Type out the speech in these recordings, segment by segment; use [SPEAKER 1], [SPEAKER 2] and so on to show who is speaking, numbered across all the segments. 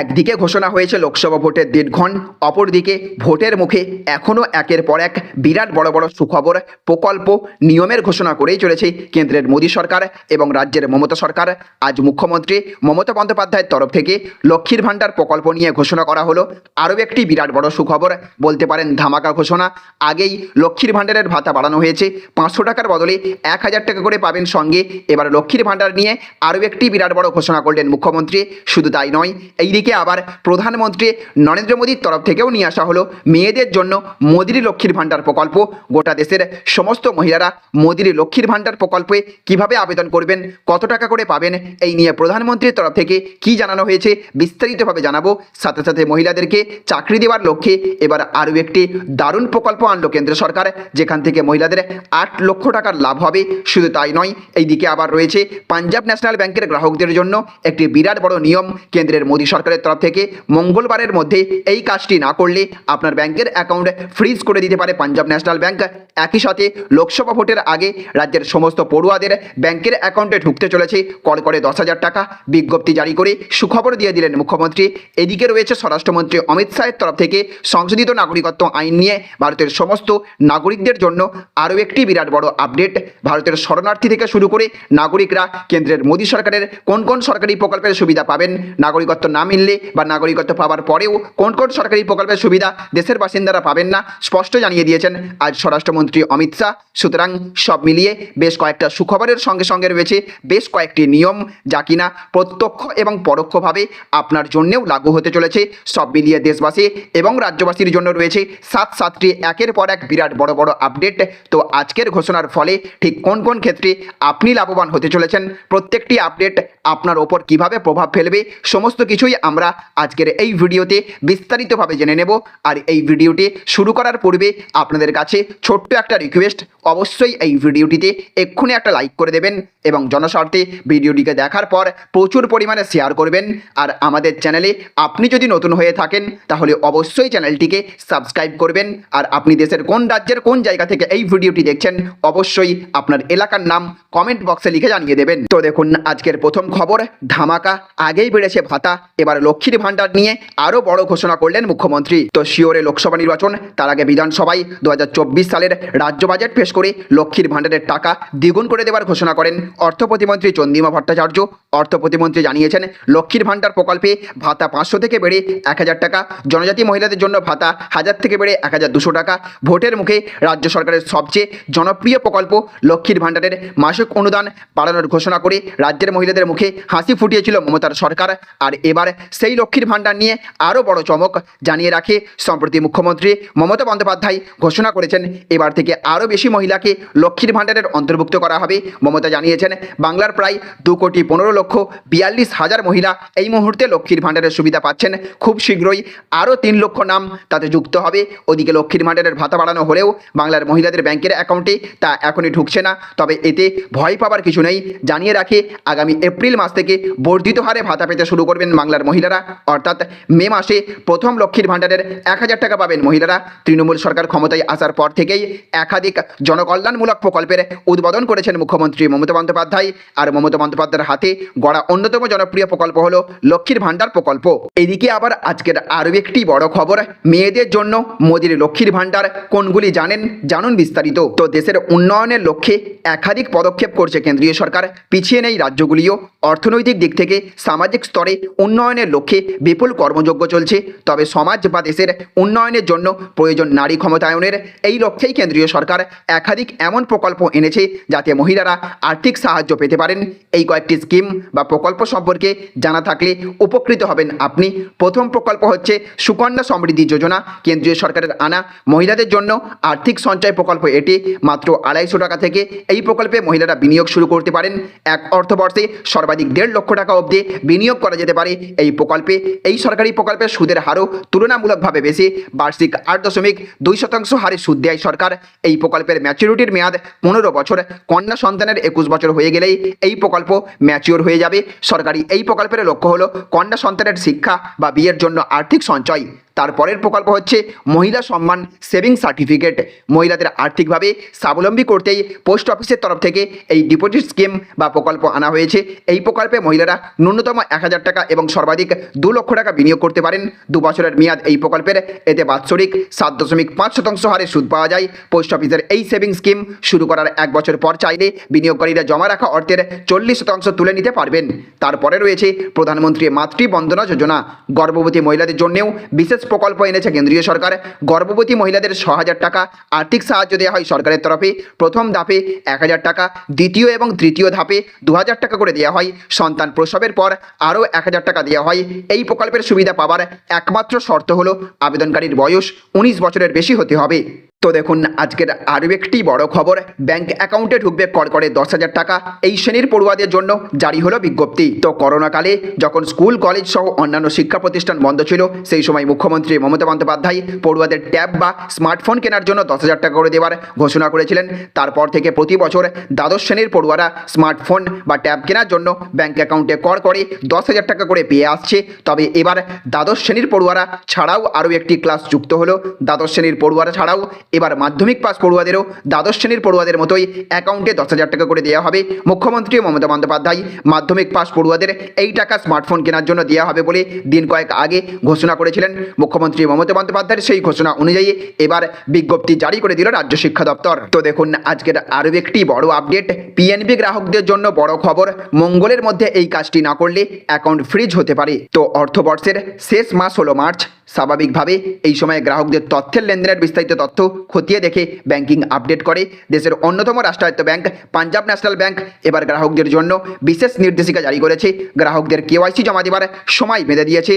[SPEAKER 1] একদিকে ঘোষণা হয়েছে লোকসভা ভোটের দিনক্ষণ অপরদিকে ভোটের মুখে এখনও একের পর এক বিরাট বড় বড় সুখবর, প্রকল্প, নিয়মের ঘোষণা করেই চলেছে কেন্দ্রের মোদী সরকার এবং রাজ্যের মমতা সরকার। আজ মুখ্যমন্ত্রী মমতা বন্দ্যোপাধ্যায়ের তরফ থেকে লক্ষ্মীর ভাণ্ডার প্রকল্প নিয়ে ঘোষণা করা হলো। আরও একটি বিরাট বড় সুখবর, বলতে পারেন ধামাকা ঘোষণা। আগেই লক্ষ্মীর ভাণ্ডারের ভাতা বাড়ানো হয়েছে। পাঁচশো টাকার বদলে এক হাজার টাকা করে পাবেন সঙ্গে। এবার লক্ষ্মীর ভাণ্ডার নিয়ে আরও একটি বিরাট বড় ঘোষণা করলেন মুখ্যমন্ত্রী। শুধু তাই নয় এইদিকে আবার প্রধানমন্ত্রী নরেন্দ্র মোদীর তরফ থেকেও নিয়ে আসা হলো মেয়েদের জন্য মোদির লক্ষ্মীর ভাণ্ডার প্রকল্প। গোটা দেশের সমস্ত মহিলারা মোদির লক্ষ্মীর ভাণ্ডার প্রকল্পে কীভাবে আবেদন করবেন, কত টাকা করে পাবেন, এই নিয়ে প্রধানমন্ত্রীর তরফ থেকে কি জানানো হয়েছে বিস্তারিতভাবে জানাব। সাথে সাথে মহিলাদেরকে চাকরি দেওয়ার লক্ষ্যে এবার আরও একটি দারুণ প্রকল্প আনলো কেন্দ্র সরকার, যেখান থেকে মহিলাদের আট লক্ষ টাকার লাভ হবে। শুধু তাই নয়, এইদিকে আবার রয়েছে পাঞ্জাব ন্যাশনাল ব্যাংকের গ্রাহকদের জন্য একটি বিরাট বড় নিয়ম, কেন্দ্রের মোদী সরকারের তরফ থেকে মঙ্গলবারের মধ্যে এই কাজটি না করলে আপনার ব্যাংকের অ্যাকাউন্ট ফ্রিজ করে দিতে পারে পাঞ্জাব ন্যাশনাল ব্যাংক। একই সাথে লোকসভা ভোটের আগে রাজ্যের সমস্ত পড়ুয়াদের ব্যাংকের অ্যাকাউন্টে ঢুকতে চলেছে। কল করে দশ হাজার টাকা বিজ্ঞপ্তি জারি করে সুখবর দিয়ে দিলেন মুখ্যমন্ত্রী। এদিকে রয়েছে স্বরাষ্ট্রমন্ত্রী অমিত শাহের তরফ থেকে সংশোধিত নাগরিকত্ব আইন নিয়ে ভারতের সমস্ত নাগরিকদের জন্য আরও একটি বিরাট বড় আপডেট। ভারতের শরণার্থী থেকে শুরু করে নাগরিকরা কেন্দ্রের মোদী সরকারের কোন কোন সরকারি প্রকল্পের সুবিধা পাবেন, নাগরিকত্ব না মিললে বা নাগরিকত্ব পাওয়ার পরেও কোন কোন সরকারি প্রকল্পের সুবিধা দেশের বাসিন্দারা পাবেন না, স্পষ্ট জানিয়ে দিয়েছেন আজ স্বরাষ্ট্রমন্ত্রী অমিত শাহ। সুতরাং সব মিলিয়ে বেশ কয়েকটা সুখবরের সঙ্গে সঙ্গে রয়েছে বেশ কয়েকটি নিয়ম যা কিনা প্রত্যক্ষ এবং পরোক্ষভাবে আপনার জন্যেও লাগু হতে চলেছে। সব মিলিয়ে দেশবাসী এবং রাজ্যবাসীর জন্য রয়েছে সাত সাতটি একের পর এক বিরাট বড় বড় আপডেট। তো আজকের ঘোষণার ফলে ঠিক কোন কোন ক্ষেত্রে আপনি লাভবান হতে চলেছেন, প্রত্যেকটি আপডেট আপনার ওপর কীভাবে প্রভাব ফেলবে, সমস্ত কিছুই আমরা আজকের এই ভিডিওতে বিস্তারিতভাবে জেনে নেব। আর এই ভিডিওটি শুরু করার পূর্বে আপনাদের কাছে ছোট্ট একটা রিকোয়েস্ট অবশ্যই এই ভিডিওটিতে এক্ষুনি একটা লাইক করে দেবেন এবং জনস্বার্থে ভিডিওটিকে দেখার পর প্রচুর পরিমাণে শেয়ার করবেন। আর আমাদের চ্যানেলে আপনি যদি নতুন হয়ে থাকেন, তাহলে অবশ্যই চ্যানেলটিকে সাবস্ক্রাইব করবেন। আর আপনি দেশের কোন রাজ্যের কোন জায়গা থেকে এই ভিডিওটি দেখছেন, অবশ্যই আপনার এলাকার নাম কমেন্ট বক্সে লিখে জানিয়ে দেবেন। তো দেখুন, আজকের প্রথম খবর, ধামাকা, আগেই বেড়েছে ভাতা, এবার লক্ষ্মীর ভাণ্ডার নিয়ে আরও বড় ঘোষণা করলেন মুখ্যমন্ত্রী। তো শিওরে লোকসভা নির্বাচন, তার আগে বিধানসভায় দু হাজার চব্বিশ সালের রাজ্য বাজেট পেশ করে লক্ষ্মীর ভাণ্ডারের টাকা দ্বিগুণ করে দেওয়ার ঘোষণা করেন অর্থ প্রতিমন্ত্রী চন্দিমা ভট্টাচার্য। অর্থ প্রতিমন্ত্রী জানিয়েছেন, লক্ষ্মীর ভাণ্ডার প্রকল্পে ভাতা পাঁচশো থেকে বেড়ে এক হাজার টাকা, জনজাতি মহিলাদের জন্য ভাতা হাজার থেকে বেড়ে এক হাজার দুশো টাকা। ভোটের মুখে রাজ্য সরকারের সবচেয়ে জনপ্রিয় প্রকল্প লক্ষ্মীর ভাণ্ডারের মাসিক অনুদান বাড়ানোর ঘোষণা করে রাজ্যের মহিলাদের মুখে হাসি ফুটিয়েছিল মমতার সরকার। আর এবার সেই লক্ষ্মীর ভাণ্ডার নিয়ে আরও বড় চমক জানিয়ে রাখে সম্প্রতি মুখ্যমন্ত্রী মমতা বন্দ্যোপাধ্যায় ঘোষণা করেছেন, এবার থেকে আরও বেশি মহিলাকে লক্ষ্মীর ভাণ্ডারের অন্তর্ভুক্ত করা হবে। মমতা জানিয়েছেন, বাংলার প্রায় দু কোটি পনেরো লক্ষ বিয়াল্লিশ হাজার মহিলা এই মুহূর্তে লক্ষ্মীর ভাণ্ডারের সুবিধা পাচ্ছেন। খুব শীঘ্রই আরও তিন লক্ষ নাম তাতে যুক্ত হবে। ওদিকে লক্ষ্মীর ভাণ্ডারের ভাতা বাড়ানো হলেও বাংলার মহিলাদের ব্যাংকের অ্যাকাউন্টে তা এখনই ঢুকছে না। তবে এতে ভয় পাবার কিছু নেই। জানিয়ে রাখে, আগামী এপ্রিল মাস থেকে বর্ধিত হারে ভাতা পেতে শুরু করবেন বাংলার মহিলারা, অর্থাৎ মে মাসে প্রথম লক্ষ্মীর ভাণ্ডারের এক হাজার টাকা পাবেন মহিলারা। তৃণমূল সরকার ক্ষমতায় আসার পর থেকেই একাধিক জনকল্যাণমূলক প্রকল্পের উদ্বোধন করেছেন মুখ্যমন্ত্রী মমতা বন্দ্যোপাধ্যায়। আর মমতা বন্দ্যোপাধ্যায়ের হাতে গড়া অন্যতম জনপ্রিয় প্রকল্প হলো লক্ষ্মীর ভাণ্ডার প্রকল্প। এদিকে আবার আজকের আরও একটি বড় খবর, মেয়েদের জন্য মোদির লক্ষ্মীর ভাণ্ডার কোনগুলি জানেন, জানুন বিস্তারিত। তো দেশের উন্নয়নের লক্ষ্যে একাধিক পদক্ষেপ করছে কেন্দ্রীয় সরকার, পিছিয়ে নেই রাজ্যগুলিও। অর্থনৈতিক দিক থেকে সামাজিক স্তরে উন্নয়নের লক্ষ্যে বিপুল কর্মযোগ্য চলছে। তবে সমাজ বা দেশের উন্নয়নের জন্য প্রয়োজন নারী ক্ষমতায়নের। এই লক্ষ্যেই কেন্দ্রীয় সরকার একাধিক এমন প্রকল্প এনেছে, যাতে মহিলারা আর্থিক সাহায্য পেতে পারেন। এই কয়েকটি স্কিম বা প্রকল্প সম্পর্কে জানা থাকলে উপকৃত হবেন আপনি। প্রথম প্রকল্প হচ্ছে সুকন্যা সমৃদ্ধি যোজনা। কেন্দ্রীয় সরকারের আনা মহিলাদের জন্য আর্থিক সঞ্চয় প্রকল্প এটি। মাত্র আড়াইশো টাকা থেকে এই প্রকল্পে মহিলারা বিনিয়োগ শুরু করতে পারেন। এক অর্থবর্ষে সর্বাধিক দেড় লক্ষ টাকা অবধি বিনিয়োগ করা যেতে পারে। এই প্রকল্পে, এই সরকারি প্রকল্পের সুদের হারও তুলনামূলকভাবে বেশি। বার্ষিক আট দশমিক দুই শতাংশ হারে সুদ দেয় সরকার। এই প্রকল্পের ম্যাচুরিটির মেয়াদ পনেরো বছর। কন্যা সন্তানের একুশ বছর হয়ে গেলেই এই প্রকল্প ম্যাচিওর হয়ে যাবে। সরকারি এই প্রকল্পের লক্ষ্য হলো কন্যা সন্তানের শিক্ষা বা বিয়ের জন্য আর্থিক সঞ্চয়। তারপরের প্রকল্প হচ্ছে মহিলা সম্মান সেভিং সার্টিফিকেট মহিলাদের আর্থিকভাবে স্বাবলম্বী করতেই পোস্ট অফিসের তরফ থেকে এই ডিপোজিট স্কিম বা প্রকল্প আনা হয়েছে। এই প্রকল্পে মহিলারা ন্যূনতম এক হাজার টাকা এবং সর্বাধিক দু লক্ষ টাকা বিনিয়োগ করতে পারেন। দু বছরের মেয়াদ এই প্রকল্পের, এতে বাৎসরিক সাত দশমিক পাঁচ শতাংশ হারে সুদ পাওয়া যায়। পোস্ট অফিসের এই সেভিং স্কিম শুরু করার এক বছর পর চাইলে বিনিয়োগকারীরা জমা রাখা অর্থের চল্লিশ শতাংশ তুলে নিতে পারবেন। তারপরে রয়েছে প্রধানমন্ত্রী মাতৃ বন্দনা যোজনা। গর্ভবতী মহিলাদের জন্যেও বিশেষ প্রকল্প এনেছে কেন্দ্রীয় সরকার। গর্ভবতী মহিলাদের ছ হাজার টাকা আর্থিক সাহায্য দেওয়া হয় সরকারের তরফে। প্রথম ধাপে এক হাজার টাকা, দ্বিতীয় এবং তৃতীয় ধাপে দু হাজার টাকা করে দেওয়া হয়। সন্তান প্রসবের পর আরও এক হাজার টাকা দেওয়া হয়। এই প্রকল্পের সুবিধা পাওয়ার একমাত্র শর্ত হল আবেদনকারীর বয়স উনিশ বছরের বেশি হতে হবে। তো দেখুন, আজকের আরও একটি বড় খবর। ব্যাংক অ্যাকাউন্টে ঢুকবে কর করে দশ হাজার টাকা। এই শ্রেণির পড়ুয়াদের জন্য জারি হলো বিজ্ঞপ্তি। তো করোনাকালে যখন স্কুল, কলেজ সহ অন্যান্য শিক্ষা প্রতিষ্ঠান বন্ধ ছিল, সেই সময় মুখ্যমন্ত্রী মমতা বন্দ্যোপাধ্যায় পড়ুয়াদের ট্যাব বা স্মার্টফোন কেনার জন্য দশ হাজার টাকা করে দেওয়ার ঘোষণা করেছিলেন। তারপর থেকে প্রতি বছর দ্বাদশ শ্রেণির পড়ুয়ারা স্মার্টফোন বা ট্যাব কেনার জন্য ব্যাংক অ্যাকাউন্টে কর করে দশ হাজার টাকা করে পেয়ে আসছে। তবে এবার দ্বাদশ শ্রেণির পড়ুয়ারা ছাড়াও আরও একটি ক্লাস যুক্ত হলো। দ্বাদশ শ্রেণির পড়ুয়ারা ছাড়াও এবার মাধ্যমিক পাস পড়ুয়াদেরও দ্বাদশ শ্রেণির পড়ুয়াদের মতোই অ্যাকাউন্টে দশ হাজার টাকা করে দেওয়া হবে। মুখ্যমন্ত্রী মমতা বন্দ্যোপাধ্যায় মাধ্যমিক পাস পড়ুয়াদের এই টাকা স্মার্টফোন কেনার জন্য দেওয়া হবে বলে দিন কয়েক আগে ঘোষণা করেছিলেন। মুখ্যমন্ত্রী মমতা বন্দ্যোপাধ্যায়ের সেই ঘোষণা অনুযায়ী এবার বিজ্ঞপ্তি জারি করে দিল রাজ্য শিক্ষা দপ্তর। তো দেখুন, আজকের আরও একটি বড় আপডেট পিএনবি গ্রাহকদের জন্য বড় খবর, মঙ্গলের মধ্যে এই কাজটি না করলে অ্যাকাউন্ট ফ্রিজ হতে পারে। তো অর্থবর্ষের শেষ মাস হলো মার্চ। স্বাভাবিকভাবে এই সময়ে গ্রাহকদের তথ্যের লেনদেনের বিস্তারিত তথ্য খতিয়ে দেখে ব্যাংকিং আপডেট করে দেশের অন্যতম রাষ্ট্রায়ত্ত ব্যাংক পাঞ্জাব ন্যাশনাল ব্যাংক। এবার গ্রাহকদের জন্য বিশেষ নির্দেশিকা জারি করেছে। গ্রাহকদের কেওয়াইসি জমা দেওয়ার সময় বেঁধে দিয়েছে।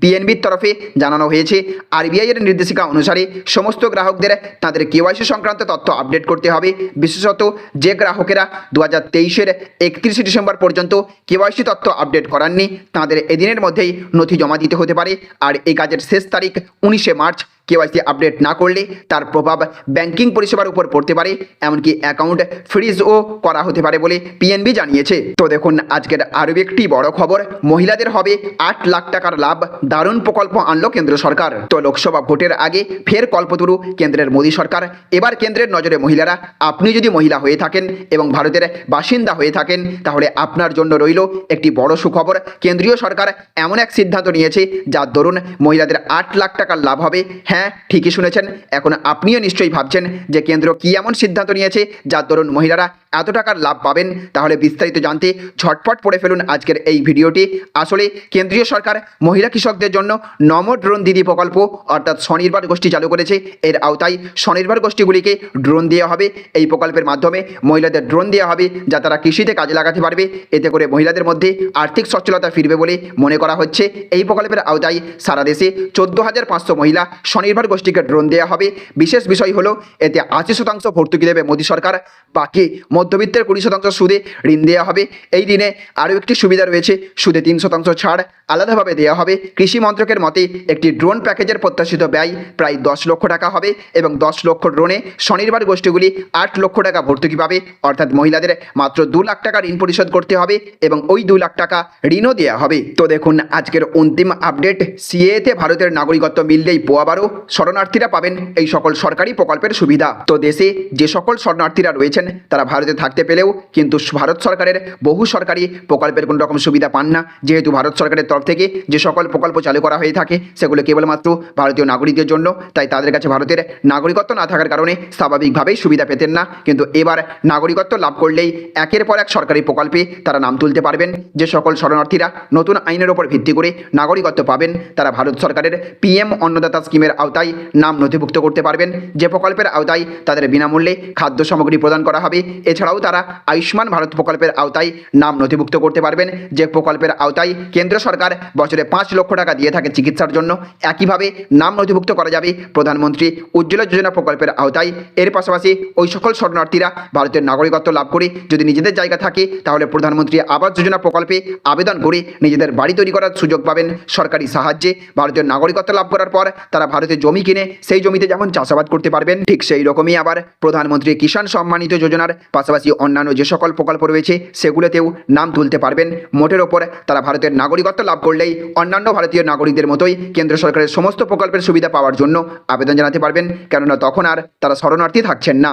[SPEAKER 1] পিএনবির তরফে জানানো হয়েছে আরবিআই এর নির্দেশিকা অনুসারে সমস্ত গ্রাহকদের তাদের কেওয়াইসি সংক্রান্ত তথ্য আপডেট করতে হবে। বিশেষত যে গ্রাহকেরা দু হাজার তেইশের একত্রিশে ডিসেম্বর পর্যন্ত কেওয়াইসি তথ্য আপডেট করাননি, তাদের এদিনের মধ্যেই নথি জমা দিতে হতে পারে। আর এই কাজের শেষ তারিখ উনিশে মার্চ কেওয়াইসি আপডেট না করলে তার প্রভাব ব্যাংকিং পরিষেবার উপর পড়তে পারে, এমনকি অ্যাকাউন্ট ফ্রিজও করা হতে পারে বলে পিএনবি জানিয়েছে। তো দেখুন, আজকের আরও একটি বড় খবর, মহিলাদের হবে আট লাখ টাকার লাভ, দারুণ প্রকল্প আনল কেন্দ্র সরকার। তো লোকসভা ভোটের আগে ফের কল্পতরু কেন্দ্রের মোদী সরকার। এবার কেন্দ্রের নজরে মহিলারা, আপনি যদি মহিলা হয়ে থাকেন এবং ভারতের বাসিন্দা হয়ে থাকেন, তাহলে আপনার জন্য রইল একটি বড় সুখবর। কেন্দ্রীয় সরকার এমন এক সিদ্ধান্ত নিয়েছে যার দরুন মহিলাদের আট লাখ টাকার লাভ হবে। হ্যাঁ ঠিকই শুনেছেন। এখন আপনিও নিশ্চয়ই ভাবছেন যে কেন্দ্র কী এমন সিদ্ধান্ত নিয়েছে যার দরুন মহিলারা এত টাকার লাভ পাবেন? তাহলে বিস্তারিত জানতে ঝটপট পড়ে ফেলুন আজকের এই ভিডিওটি। আসলে কেন্দ্রীয় সরকার মহিলা কৃষকদের জন্য নম ড্রোন দিদি প্রকল্প, অর্থাৎ স্বনির্ভর গোষ্ঠী চালু করেছে। এর আওতায় স্বনির্ভর গোষ্ঠীগুলিকে ড্রোন দেওয়া হবে। এই প্রকল্পের মাধ্যমে মহিলাদের ড্রোন দেওয়া হবে যা তারা কৃষিতে কাজে লাগাতে পারবে। এতে করে মহিলাদের মধ্যে আর্থিক সচ্ছলতা ফিরবে বলে মনে করা হচ্ছে। এই প্রকল্পের আওতায় সারা দেশে চোদ্দ হাজার পাঁচশো মহিলা স্বনির্ভর গোষ্ঠীকে ড্রোন দেওয়া হবে। বিশেষ বিষয় হলো, এতে আশি শতাংশ ভর্তুকি দেবে মোদী সরকার, বাকি মধ্যবিত্তের কুড়ি শতাংশ সুদে ঋণ দেওয়া হবে। এই ঋণে আরও একটি সুবিধা রয়েছে, সুদে তিন শতাংশ ছাড় আলাদাভাবে দেওয়া হবে। কৃষি মন্ত্রকের মতে, একটি ড্রোন প্যাকেজের প্রত্যাশিত ব্যয় প্রায় দশ লক্ষ টাকা হবে এবং দশ লক্ষ ড্রোনে স্বনির্ভর গোষ্ঠীগুলি আট লক্ষ টাকা ভর্তুকি পাবে। অর্থাৎ মহিলাদের মাত্র দু লাখ টাকা ঋণ পরিশোধ করতে হবে এবং ওই দু লাখ টাকা ঋণও দেওয়া হবে। তো দেখুন, আজকের অন্তিম আপডেট সিএতে ভারতের নাগরিকত্ব মিললেই পোয়াবারও শরণার্থীরা পাবেন এই সকল সরকারি প্রকল্পের সুবিধা। তো দেশে যে সকল শরণার্থীরা রয়েছেন, তারা ভারতে থাকতে পেলেও কিন্তু ভারত সরকারের বহু সরকারি প্রকল্পের কোনো রকম সুবিধা পান না। যেহেতু ভারত সরকারের তরফ থেকে যে সকল প্রকল্প চালু করা হয়ে থাকে, সেগুলো কেবলমাত্র ভারতীয় নাগরিকদের জন্য, তাই তাদের কাছে ভারতের নাগরিকত্ব না থাকার কারণে স্বাভাবিকভাবেই সুবিধা পেতেন না। কিন্তু এবার নাগরিকত্ব লাভ করলেই একের পর এক সরকারি প্রকল্পে তারা নাম তুলতে পারবেন। যে সকল শরণার্থীরা নতুন আইনের ওপর ভিত্তি করে নাগরিকত্ব পাবেন, তারা ভারত সরকারের পিএম অন্নদাতা স্কিমের নাম নথিভুক্ত করতে পারবেন। যে প্রকল্পের আওতায় তাদের বিনামূল্যে খাদ্য সামগ্রী প্রদান করা হবে, এছাড়াও তারা আয়ুষ্মান ভারত প্রকল্পের আওতায় নাম নথিভুক্ত করতে পারবেন। যে প্রকল্পের আওতায় কেন্দ্র সরকার বছরে পাঁচ লক্ষ টাকা দিয়ে থাকে চিকিৎসার জন্য, একইভাবে নাম নথিভুক্ত করা যাবে প্রধানমন্ত্রী উজ্জ্বলা যোজনা প্রকল্পের আওতায়। এর পাশাপাশি ওই সকল শরণার্থীরা ভারতের নাগরিকত্ব লাভ করে যদি নিজেদের জায়গা থাকে, তাহলে প্রধানমন্ত্রী আবাস যোজনা প্রকল্পে আবেদন করে নিজেদের বাড়ি তৈরি করার সুযোগ পাবেন। সরকারি সাহায্যে ভারতীয় নাগরিকত্ব লাভ করার পর তারা ভারতের পরবর্তীতে জমি কিনে সেই জমিতে যেমন চাষাবাদ করতে পারবেন, ঠিক সেই রকমই আবার প্রধানমন্ত্রী কিষাণ সম্মানিত যোজনার পাশাপাশি অন্যান্য যে সকল প্রকল্প রয়েছে, সেগুলোতেও নাম তুলতে পারবেন। মোটের ওপর তারা ভারতের নাগরিকত্ব লাভ করলেই অন্যান্য ভারতীয় নাগরিকদের মতোই কেন্দ্র সরকারের সমস্ত প্রকল্পের সুবিধা পাওয়ার জন্য আবেদন জানাতে পারবেন। কেননা তখন আর তারা শরণার্থী থাকছেন না।